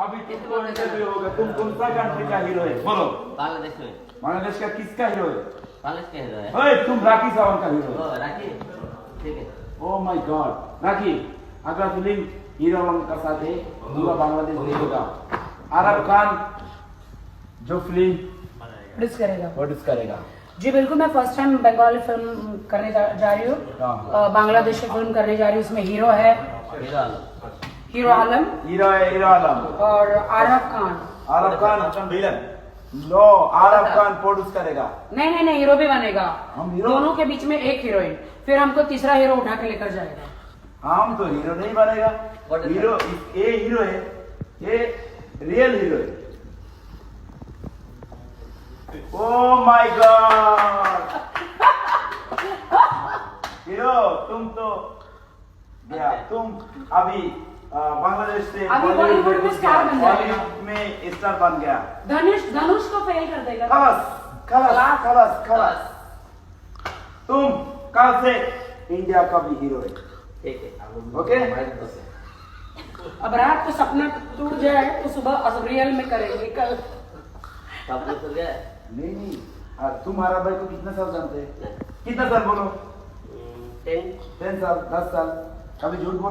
अभी तुमको इंटरव्यू होगा तुम कौन सा कंट्री का हीरो है? बोलो। बांग्लादेश में। बांग्लादेश का किसका हीरो है? बांग्लादेश का हीरो है। ओए तुम राखी सावंत का हीरो ओ है राखी। ठीक है। ओ माय गॉड राखी अगला फ़िल्म हीरो आलम का साथ है पूरा बांग्लादेश देखेगा आरब खान जो फ़िल्म प्रोड्यूस करेगा। प्रोड्यूस करेगा। जी बिल्कुल मैं फ़र्स्ट टाइम बंगाली फ़िल्म करने जा, जा रही हूँ। हाँ। बांग्लादेशी फ़िल्म करने जा रही हूँ उसमें हीरो है। Hero Alam hero hero Alam और आरफ खान आरब खान अच्छा villain no Arab Khan produce करेगा। नहीं नहीं नहीं हीरो भी बनेगा। हम हीरो? दोनों के बीच में एक हीरोइन फिर हमको तीसरा हीरो उठा के लेकर जाएगा। हम तो हीरो नहीं बनेगा। हीरो ये हीरो है। ये रियल हीरो है। ओ माय गॉड हीरो तुम तो या तुम अभी बांग्लादेश से अभी बॉलीवुड बॉलीवुड में स्टार बन जाएगा। में स्टार बन गया। धनुष धनुष को फेल कर देगा। खलास खलास खलास खलास तुम कल से इंडिया का भी हीरो है। ठीक है। ओके। अब रात को सपना टूट जाए तो सुबह अब रियल में करेंगे कल। सब कुछ गया नहीं नहीं। आ, तुम हमारा भाई को कितना साल जानते हैं? कितना साल बोलो? टेन। टेन साल दस साल। कभी झूठ बोला?